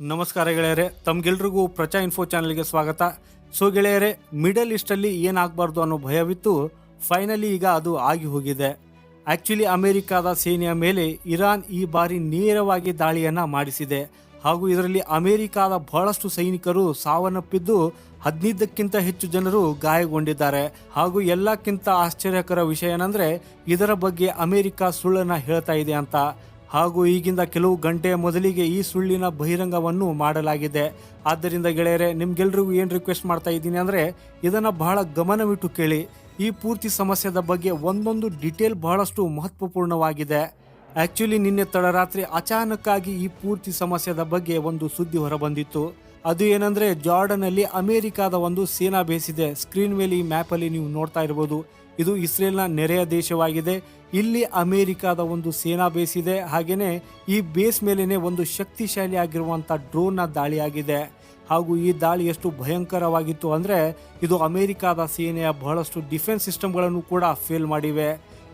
ನಮಸ್ಕಾರ ಗೆಳೆಯರೆ, ತಮ್ಗೆಲ್ರಿಗೂ ಪ್ರಚಾ ಇನ್ಫೋ ಚಾನಲ್ಗೆ ಸ್ವಾಗತ. ಸೊ ಗೆಳೆಯರೆ, ಮಿಡಲ್ ಈಸ್ಟಲ್ಲಿ ಏನಾಗಬಾರ್ದು ಅನ್ನೋ ಭಯವಿತ್ತು. ಫೈನಲಿ ಈಗ ಅದು ಆಗಿ ಹೋಗಿದೆ. ಆ್ಯಕ್ಚುಲಿ ಅಮೆರಿಕಾದ ಸೇನೆಯ ಮೇಲೆ ಇರಾನ್ ಈ ಬಾರಿ ನೇರವಾಗಿ ದಾಳಿಯನ್ನ ಮಾಡಿಸಿದೆ. ಹಾಗೂ ಇದರಲ್ಲಿ ಅಮೆರಿಕಾದ ಬಹಳಷ್ಟು ಸೈನಿಕರು ಸಾವನ್ನಪ್ಪಿದ್ದು ಹದಿನೈದಕ್ಕಿಂತ ಹೆಚ್ಚು ಜನರು ಗಾಯಗೊಂಡಿದ್ದಾರೆ. ಹಾಗೂ ಎಲ್ಲಕ್ಕಿಂತ ಆಶ್ಚರ್ಯಕರ ವಿಷಯ ಏನಂದ್ರೆ, ಇದರ ಬಗ್ಗೆ ಅಮೆರಿಕ ಸುಳ್ಳನ್ನ ಹೇಳ್ತಾ ಇದೆ ಅಂತ. ಹಾಗೂ ಈಗಿಂದ ಕೆಲವು ಗಂಟೆ ಮೊದಲಿಗೆ ಈ ಸುಳ್ಳಿನ ಬಹಿರಂಗವನ್ನು ಮಾಡಲಾಗಿದೆ. ಆದ್ದರಿಂದ ಗೆಳೆಯರೆ, ನಿಮ್ಗೆಲ್ರಿಗೂ ಏನು ರಿಕ್ವೆಸ್ಟ್ ಮಾಡ್ತಾ ಇದ್ದೀನಿ ಅಂದರೆ, ಇದನ್ನು ಬಹಳ ಗಮನವಿಟ್ಟು ಕೇಳಿ. ಈ ಪೂರ್ತಿ ಸಮಸ್ಯೆದ ಬಗ್ಗೆ ಒಂದೊಂದು ಡಿಟೇಲ್ ಬಹಳಷ್ಟು ಮಹತ್ವಪೂರ್ಣವಾಗಿದೆ. ಆ್ಯಕ್ಚುಲಿ ನಿನ್ನೆ ತಡರಾತ್ರಿ ಅಚಾನಕ್ಕಾಗಿ ಈ ಪೂರ್ತಿ ಸಮಸ್ಯೆದ ಬಗ್ಗೆ ಒಂದು ಸುದ್ದಿ ಹೊರಬಂದಿತ್ತು. ಅದು ಏನಂದ್ರೆ ಜಾರ್ಡನ್ ಅಲ್ಲಿ ಅಮೆರಿಕಾದ ಒಂದು ಸೇನಾ ಬೇಸ್ ಇದೆ. ಸ್ಕ್ರೀನ್ ಮೇಲೆ ಈ ಮ್ಯಾಪ್ ಅಲ್ಲಿ ನೀವು ನೋಡ್ತಾ ಇರಬಹುದು ಇದು ಇಸ್ರೇಲ್ನ ನೆರೆಯ ದೇಶವಾಗಿದೆ. ಇಲ್ಲಿ ಅಮೆರಿಕಾದ ಒಂದು ಸೇನಾ ಬೇಸ್ ಇದೆ. ಹಾಗೇನೆ ಈ ಬೇಸ್ ಮೇಲೇನೆ ಒಂದು ಶಕ್ತಿಶಾಲಿ ಆಗಿರುವಂತ ಡ್ರೋನ್ನ ದಾಳಿಯಾಗಿದೆ. ಹಾಗೂ ಈ ದಾಳಿ ಎಷ್ಟು ಭಯಂಕರವಾಗಿತ್ತು ಅಂದ್ರೆ ಇದು ಅಮೆರಿಕಾದ ಸೇನೆಯ ಬಹಳಷ್ಟು ಡಿಫೆನ್ಸ್ ಸಿಸ್ಟಮ್ಗಳನ್ನು ಕೂಡ ಫೇಲ್ ಮಾಡಿವೆ.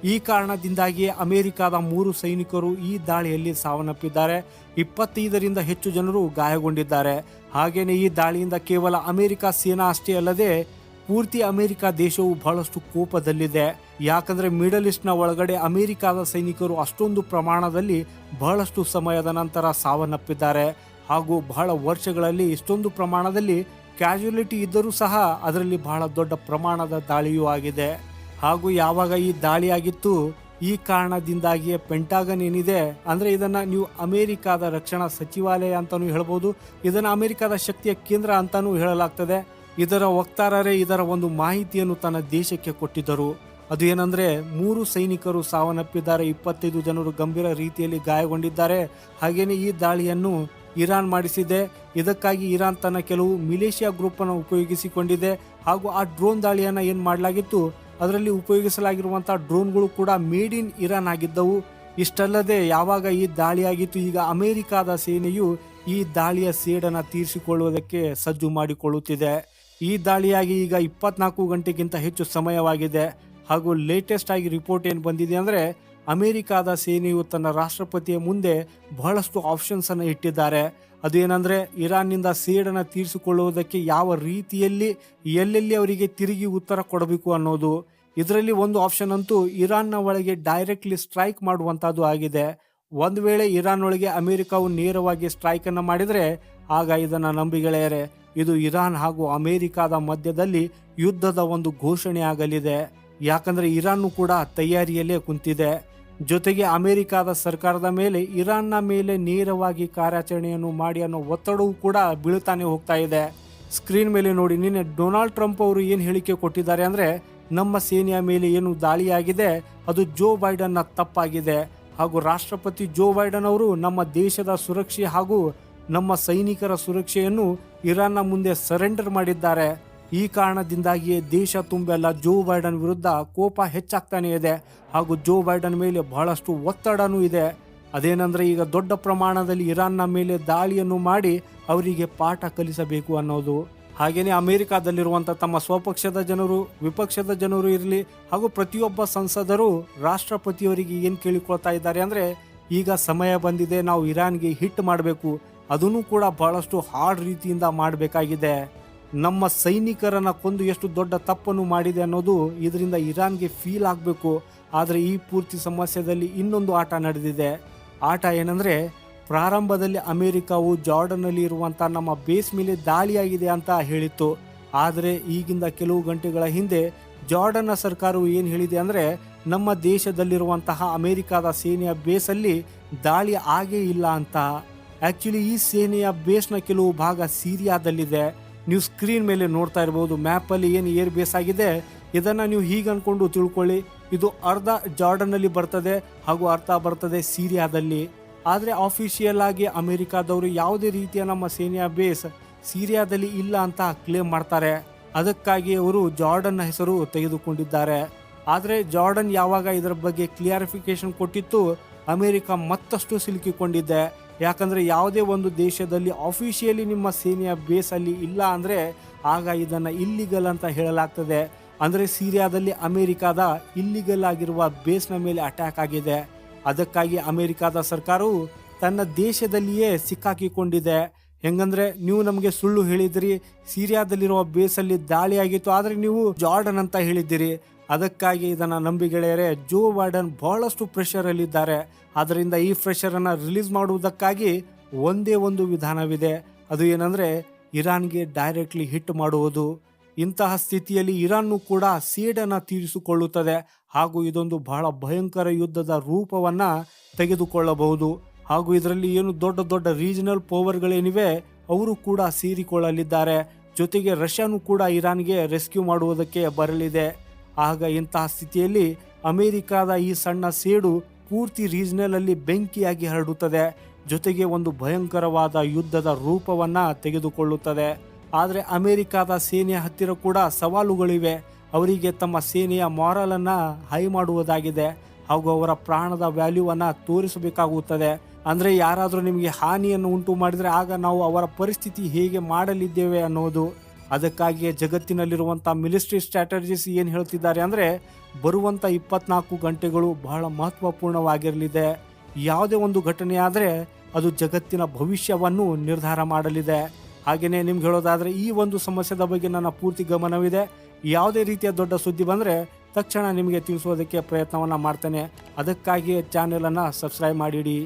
ಈ ಕಾರಣದಿಂದಾಗಿ ಅಮೆರಿಕಾದ ಮೂರು ಸೈನಿಕರು ಈ ದಾಳಿಯಲ್ಲಿ ಸಾವನ್ನಪ್ಪಿದ್ದಾರೆ. ಇಪ್ಪತ್ತೈದರಿಂದ ಹೆಚ್ಚು ಜನರು ಗಾಯಗೊಂಡಿದ್ದಾರೆ. ಹಾಗೆಯೇ ಈ ದಾಳಿಯಿಂದ ಕೇವಲ ಅಮೆರಿಕ ಸೇನಾ ಅಷ್ಟೇ ಅಲ್ಲದೆ ಪೂರ್ತಿ ಅಮೆರಿಕ ದೇಶವು ಬಹಳಷ್ಟು ಕೋಪದಲ್ಲಿದೆ. ಯಾಕಂದ್ರೆ ಮಿಡಲ್ ಈಸ್ಟ್ನ ಒಳಗಡೆ ಅಮೆರಿಕದ ಸೈನಿಕರು ಅಷ್ಟೊಂದು ಪ್ರಮಾಣದಲ್ಲಿ ಬಹಳಷ್ಟು ಸಮಯದ ನಂತರ ಸಾವನ್ನಪ್ಪಿದ್ದಾರೆ. ಹಾಗೂ ಬಹಳ ವರ್ಷಗಳಲ್ಲಿ ಇಷ್ಟೊಂದು ಪ್ರಮಾಣದಲ್ಲಿ ಕ್ಯಾಶುಯಾಲಿಟಿ ಇದ್ದರೂ ಸಹ ಅದರಲ್ಲಿ ಬಹಳ ದೊಡ್ಡ ಪ್ರಮಾಣದ ದಾಳಿಯೂ ಆಗಿದೆ. ಹಾಗೂ ಯಾವಾಗ ಈ ದಾಳಿಯಾಗಿತ್ತು, ಈ ಕಾರಣದಿಂದಾಗಿಯೇ ಪೆಂಟಾಗನ್ ಏನಿದೆ, ಅಂದ್ರೆ ಇದನ್ನ ನೀವು ಅಮೆರಿಕಾದ ರಕ್ಷಣಾ ಸಚಿವಾಲಯ ಅಂತಾನೂ ಹೇಳ್ಬೋದು, ಇದನ್ನ ಅಮೆರಿಕಾದ ಶಕ್ತಿಯ ಕೇಂದ್ರ ಅಂತಾನೂ ಹೇಳಲಾಗ್ತದೆ. ಇದರ ವಕ್ತಾರರೇ ಇದರ ಒಂದು ಮಾಹಿತಿಯನ್ನು ತನ್ನ ದೇಶಕ್ಕೆ ಕೊಟ್ಟಿದ್ದರು. ಅದು ಏನಂದ್ರೆ, ಮೂರು ಸೈನಿಕರು ಸಾವನ್ನಪ್ಪಿದ್ದಾರೆ, ಇಪ್ಪತ್ತೈದು ಜನರು ಗಂಭೀರ ರೀತಿಯಲ್ಲಿ ಗಾಯಗೊಂಡಿದ್ದಾರೆ. ಹಾಗೇನೆ ಈ ದಾಳಿಯನ್ನು ಇರಾನ್ ಮಾಡಿಸಿದೆ. ಇದಕ್ಕಾಗಿ ಇರಾನ್ ತನ್ನ ಕೆಲವು ಮಿಲೇಷಿಯಾ ಗ್ರೂಪ್ ಅನ್ನು ಉಪಯೋಗಿಸಿಕೊಂಡಿದೆ. ಹಾಗೂ ಆ ಡ್ರೋನ್ ದಾಳಿಯನ್ನ ಏನ್ ಮಾಡಲಾಗಿತ್ತು ಅದರಲ್ಲಿ ಉಪಯೋಗಿಸಲಾಗಿರುವಂಥ ಡ್ರೋನ್ಗಳು ಕೂಡ ಮೇಡ್ ಇನ್ ಇರಾನ್ ಆಗಿದ್ದವು. ಇಷ್ಟಲ್ಲದೆ ಯಾವಾಗ ಈ ದಾಳಿಯಾಗಿತ್ತು ಈಗ ಅಮೆರಿಕಾದ ಸೇನೆಯು ಈ ದಾಳಿಯ ಸೇಡನ್ನು ತೀರಿಸಿಕೊಳ್ಳುವುದಕ್ಕೆ ಸಜ್ಜು ಮಾಡಿಕೊಳ್ಳುತ್ತಿದೆ. ಈ ದಾಳಿಯಾಗಿ ಈಗ ಇಪ್ಪತ್ನಾಲ್ಕು ಗಂಟೆಗಿಂತ ಹೆಚ್ಚು ಸಮಯವಾಗಿದೆ. ಹಾಗೂ ಲೇಟೆಸ್ಟ್ ಆಗಿ ರಿಪೋರ್ಟ್ ಏನು ಬಂದಿದೆ ಅಂದರೆ ಅಮೆರಿಕಾದ ಸೇನೆಯು ತನ್ನ ರಾಷ್ಟ್ರಪತಿಯ ಮುಂದೆ ಬಹಳಷ್ಟು ಆಪ್ಷನ್ಸ್ ಅನ್ನು ಇಟ್ಟಿದ್ದಾರೆ. ಅದು ಏನಂದ್ರೆ ಇರಾನ್ನಿಂದ ಸೇಡನ್ನು ತೀರಿಸಿಕೊಳ್ಳುವುದಕ್ಕೆ ಯಾವ ರೀತಿಯಲ್ಲಿ, ಎಲ್ಲೆಲ್ಲಿ ಅವರಿಗೆ ತಿರುಗಿ ಉತ್ತರ ಕೊಡಬೇಕು ಅನ್ನೋದು. ಇದರಲ್ಲಿ ಒಂದು ಆಪ್ಷನ್ ಅಂತೂ ಇರಾನ್ನ ಒಳಗೆ ಡೈರೆಕ್ಟ್ಲಿ ಸ್ಟ್ರೈಕ್ ಮಾಡುವಂಥದ್ದು ಆಗಿದೆ. ಒಂದು ವೇಳೆ ಇರಾನ್ ಒಳಗೆ ಅಮೆರಿಕವು ನೇರವಾಗಿ ಸ್ಟ್ರೈಕ್ ಅನ್ನು ಮಾಡಿದರೆ, ಆಗ ಇದನ್ನು ನಂಬಿಗೆಳೆಯರೆ, ಇದು ಇರಾನ್ ಹಾಗೂ ಅಮೆರಿಕಾದ ಮಧ್ಯದಲ್ಲಿ ಯುದ್ಧದ ಒಂದು ಘೋಷಣೆ ಆಗಲಿದೆ. ಯಾಕಂದ್ರೆ ಇರಾನ್ ಕೂಡ ತಯಾರಿಯಲ್ಲೇ ಕುಂತಿದೆ. ಜೊತೆಗೆ ಅಮೆರಿಕಾದ ಸರ್ಕಾರದ ಮೇಲೆ ಇರಾನ್ನ ಮೇಲೆ ನೇರವಾಗಿ ಕಾರ್ಯಾಚರಣೆಯನ್ನು ಮಾಡಿ ಅನ್ನೋ ಒತ್ತಡವೂ ಕೂಡ ಬೀಳ್ತಾನೆ ಹೋಗ್ತಾ ಇದೆ. ಸ್ಕ್ರೀನ್ ಮೇಲೆ ನೋಡಿ, ನಿನ್ನೆ ಡೊನಾಲ್ಡ್ ಟ್ರಂಪ್ ಅವರು ಏನು ಹೇಳಿಕೆ ಕೊಟ್ಟಿದ್ದಾರೆ ಅಂದರೆ, ನಮ್ಮ ಸೇನೆಯ ಮೇಲೆ ಏನು ದಾಳಿಯಾಗಿದೆ, ಅದು ಜೋ ಬೈಡನ್ನ ತಪ್ಪಾಗಿದೆ. ಹಾಗೂ ರಾಷ್ಟ್ರಪತಿ ಜೋ ಬೈಡನ್ ಅವರು ನಮ್ಮ ದೇಶದ ಸುರಕ್ಷೆ ಹಾಗೂ ನಮ್ಮ ಸೈನಿಕರ ಸುರಕ್ಷೆಯನ್ನು ಇರಾನ್ನ ಮುಂದೆ ಸರೆಂಡರ್ ಮಾಡಿದ್ದಾರೆ. ಈ ಕಾರಣದಿಂದಾಗಿಯೇ ದೇಶ ತುಂಬೆಲ್ಲ ಜೋ ಬೈಡನ್ ವಿರುದ್ಧ ಕೋಪ ಹೆಚ್ಚಾಗ್ತಾನೆ ಇದೆ ಹಾಗೂ ಜೋ ಬೈಡನ್ ಮೇಲೆ ಬಹಳಷ್ಟು ಒತ್ತಡನೂ ಇದೆ. ಅದೇನೆಂದರೆ ಈಗ ದೊಡ್ಡ ಪ್ರಮಾಣದಲ್ಲಿ ಇರಾನ್ನ ಮೇಲೆ ದಾಳಿಯನ್ನು ಮಾಡಿ ಅವರಿಗೆ ಪಾಠ ಕಲಿಸಬೇಕು ಅನ್ನೋದು. ಹಾಗೆಯೇ ಅಮೆರಿಕಾದಲ್ಲಿರುವಂಥ ತಮ್ಮ ಸ್ವಪಕ್ಷದ ಜನರು, ವಿಪಕ್ಷದ ಜನರು ಇರಲಿ ಹಾಗೂ ಪ್ರತಿಯೊಬ್ಬ ಸಂಸದರು ರಾಷ್ಟ್ರಪತಿಯವರಿಗೆ ಏನು ಕೇಳಿಕೊಳ್ತಾ ಇದ್ದಾರೆ ಅಂದರೆ, ಈಗ ಸಮಯ ಬಂದಿದೆ, ನಾವು ಇರಾನ್ಗೆ ಹಿಟ್ ಮಾಡಬೇಕು. ಅದನ್ನು ಕೂಡ ಬಹಳಷ್ಟು ಹಾರ್ಡ್ ರೀತಿಯಿಂದ ಮಾಡಬೇಕಾಗಿದೆ. ನಮ್ಮ ಸೈನಿಕರನ್ನ ಕೊಂದು ಎಷ್ಟು ದೊಡ್ಡ ತಪ್ಪನ್ನು ಮಾಡಿದೆ ಅನ್ನೋದು ಇದರಿಂದ ಇರಾನ್ಗೆ ಫೀಲ್ ಆಗಬೇಕು. ಆದರೆ ಈ ಪೂರ್ತಿ ಸಮಸ್ಯೆದಲ್ಲಿ ಇನ್ನೊಂದು ಆಟ ನಡೆದಿದೆ. ಆಟ ಏನಂದ್ರೆ ಪ್ರಾರಂಭದಲ್ಲಿ ಅಮೆರಿಕವು ಜಾರ್ಡನ್ನಲ್ಲಿ ಇರುವಂಥ ನಮ್ಮ ಬೇಸ್ ಮೇಲೆ ದಾಳಿಯಾಗಿದೆ ಅಂತ ಹೇಳಿತ್ತು. ಆದರೆ ಈಗಿಂದ ಕೆಲವು ಗಂಟೆಗಳ ಹಿಂದೆ ಜಾರ್ಡನ್ನ ಸರ್ಕಾರವು ಏನು ಹೇಳಿದೆ ಅಂದರೆ ನಮ್ಮ ದೇಶದಲ್ಲಿರುವಂತಹ ಅಮೆರಿಕಾದ ಸೇನೆಯ ಬೇಸಲ್ಲಿ ದಾಳಿ ಆಗೇ ಇಲ್ಲ ಅಂತ. ಆ್ಯಕ್ಚುಲಿ ಈ ಸೇನೆಯ ಬೇಸ್ನ ಕೆಲವು ಭಾಗ ಸಿರಿಯಾದಲ್ಲಿದೆ. ನೀವು ಸ್ಕ್ರೀನ್ ಮೇಲೆ ನೋಡ್ತಾ ಇರಬಹುದು ಮ್ಯಾಪಲ್ಲಿ ಏನು ಏರ್ ಬೇಸ್ ಆಗಿದೆ, ಇದನ್ನು ನೀವು ಹೀಗೆ ಅನ್ಕೊಂಡು ತಿಳ್ಕೊಳ್ಳಿ. ಇದು ಅರ್ಧ ಜಾರ್ಡನ್ನಲ್ಲಿ ಬರ್ತದೆ, ಹಾಗೂ ಅರ್ಧ ಬರ್ತದೆ ಸಿರಿಯಾದಲ್ಲಿ. ಆದರೆ ಅಫಿಷಿಯಲ್ ಆಗಿ ಅಮೆರಿಕಾದವರು ಯಾವುದೇ ರೀತಿಯ ನಮ್ಮ ಸೇನೆಯ ಬೇಸ್ ಸಿರಿಯಾದಲ್ಲಿ ಇಲ್ಲ ಅಂತ ಕ್ಲೇಮ್ ಮಾಡ್ತಾರೆ. ಅದಕ್ಕಾಗಿ ಅವರು ಜಾರ್ಡನ್ನ ಹೆಸರು ತೆಗೆದುಕೊಂಡಿದ್ದಾರೆ. ಆದರೆ ಜಾರ್ಡನ್ ಯಾವಾಗ ಇದರ ಬಗ್ಗೆ ಕ್ಲಿಯರಿಫಿಕೇಶನ್ ಕೊಟ್ಟಿತ್ತು, ಅಮೆರಿಕ ಮತ್ತಷ್ಟು ಸಿಲುಕಿಕೊಂಡಿದೆ. ಯಾಕಂದ್ರೆ ಯಾವುದೇ ಒಂದು ದೇಶದಲ್ಲಿ ಅಫಿಷಿಯಲಿ ನಿಮ್ಮ ಸೇನೆಯ ಬೇಸ್ ಅಲ್ಲಿ ಇಲ್ಲ ಅಂದರೆ ಆಗ ಇದನ್ನು ಇಲ್ಲಿಗಲ್ ಅಂತ ಹೇಳಲಾಗ್ತದೆ. ಅಂದರೆ ಸಿರಿಯಾದಲ್ಲಿ ಅಮೆರಿಕಾದ ಇಲ್ಲಿಗಲ್ ಆಗಿರುವ ಬೇಸ್ನ ಮೇಲೆ ಅಟ್ಯಾಕ್ ಆಗಿದೆ. ಅದಕ್ಕಾಗಿ ಅಮೆರಿಕಾದ ಸರ್ಕಾರವು ತನ್ನ ದೇಶದಲ್ಲಿಯೇ ಸಿಕ್ಕಾಕಿಕೊಂಡಿದೆ. ಹೆಂಗಂದ್ರೆ ನೀವು ನಮಗೆ ಸುಳ್ಳು ಹೇಳಿದಿರಿ, ಸಿರಿಯಾದಲ್ಲಿರುವ ಬೇಸಲ್ಲಿ ದಾಳಿ ಆಗಿತ್ತು, ಆದರೆ ನೀವು ಜಾರ್ಡನ್ ಅಂತ ಹೇಳಿದ್ದೀರಿ. ಅದಕ್ಕಾಗಿ ಇದನ್ನು ನಂಬಿ ಗೆಳೆಯರೆ, ಜೋ ಬೈಡನ್ ಬಹಳಷ್ಟು ಪ್ರೆಷರಲ್ಲಿದ್ದಾರೆ ಆದ್ದರಿಂದ ಈ ಪ್ರೆಷರನ್ನು ರಿಲೀಸ್ ಮಾಡುವುದಕ್ಕಾಗಿ ಒಂದೇ ಒಂದು ವಿಧಾನವಿದೆ. ಅದು ಏನಂದರೆ, ಇರಾನ್ಗೆ ಡೈರೆಕ್ಟ್ಲಿ ಹಿಟ್ ಮಾಡುವುದು. ಇಂತಹ ಸ್ಥಿತಿಯಲ್ಲಿ ಇರಾನ್ನು ಕೂಡ ಸೇಡನ್ನು ತೀರಿಸಿಕೊಳ್ಳುತ್ತದೆ. ಹಾಗೂ ಇದೊಂದು ಬಹಳ ಭಯಂಕರ ಯುದ್ಧದ ರೂಪವನ್ನು ತೆಗೆದುಕೊಳ್ಳಬಹುದು. ಹಾಗೂ ಇದರಲ್ಲಿ ಏನು ದೊಡ್ಡ ದೊಡ್ಡ ರೀಜನಲ್ ಪವರ್ಗಳೇನಿವೆ ಅವರು ಕೂಡ ಸೇರಿಕೊಳ್ಳಲಿದ್ದಾರೆ. ಜೊತೆಗೆ ರಷ್ಯಾನು ಕೂಡ ಇರಾನ್ಗೆ ರೆಸ್ಕ್ಯೂ ಮಾಡುವುದಕ್ಕೆ ಬರಲಿದೆ. ಆಗ ಇಂತಹ ಸ್ಥಿತಿಯಲ್ಲಿ ಅಮೆರಿಕಾದ ಈ ಸಣ್ಣ ಸೇಡು ಪೂರ್ತಿ ರೀಜನಲ್ ಅಲ್ಲಿ ಬೆಂಕಿಯಾಗಿ ಹರಡುತ್ತದೆ, ಜೊತೆಗೆ ಒಂದು ಭಯಂಕರವಾದ ಯುದ್ಧದ ರೂಪವನ್ನ ತೆಗೆದುಕೊಳ್ಳುತ್ತದೆ. ಆದರೆ ಅಮೆರಿಕಾದ ಸೇನೆಯ ಹತ್ತಿರ ಕೂಡ ಸವಾಲುಗಳಿವೆ. ಅವರಿಗೆ ತಮ್ಮ ಸೇನೆಯ ಮಾರಲ್ ಅನ್ನ ಹೈ ಮಾಡುವುದಾಗಿದೆ. ಹಾಗೂ ಅವರ ಪ್ರಾಣದ ವ್ಯಾಲ್ಯೂವನ್ನು ತೋರಿಸಬೇಕಾಗುತ್ತದೆ. ಅಂದರೆ ಯಾರಾದರೂ ನಿಮಗೆ ಹಾನಿಯನ್ನು ಉಂಟು ಮಾಡಿದರೆ ಆಗ ನಾವು ಅವರ ಪರಿಸ್ಥಿತಿ ಹೇಗೆ ಮಾಡಲಿದ್ದೇವೆ ಅನ್ನೋದು. ಅದಕ್ಕಾಗಿಯೇ ಜಗತ್ತಿನಲ್ಲಿರುವಂಥ ಮಿಲಿಸ್ಟ್ರಿ ಸ್ಟ್ರಾಟಜಿಸ್ ಏನು ಹೇಳ್ತಿದ್ದಾರೆ ಅಂದರೆ ಬರುವಂಥ ಇಪ್ಪತ್ನಾಲ್ಕು ಗಂಟೆಗಳು ಬಹಳ ಮಹತ್ವಪೂರ್ಣವಾಗಿರಲಿದೆ. ಯಾವುದೇ ಒಂದು ಘಟನೆ ಆದರೆ ಅದು ಜಗತ್ತಿನ ಭವಿಷ್ಯವನ್ನು ನಿರ್ಧಾರ ಮಾಡಲಿದೆ. ಹಾಗೆಯೇ ನಿಮ್ಗೆ ಹೇಳೋದಾದರೆ ಈ ಒಂದು ಸಮಸ್ಯೆದ ಬಗ್ಗೆ ನನ್ನ ಪೂರ್ತಿ ಗಮನವಿದೆ. ಯಾವುದೇ ರೀತಿಯ ದೊಡ್ಡ ಸುದ್ದಿ ಬಂದರೆ ತಕ್ಷಣ ನಿಮಗೆ ತಿಳಿಸೋದಕ್ಕೆ ಪ್ರಯತ್ನವನ್ನು ಮಾಡ್ತೇನೆ. ಅದಕ್ಕಾಗಿಯೇ ಚಾನೆಲನ್ನು ಸಬ್ಸ್ಕ್ರೈಬ್ ಮಾಡಿಡಿ.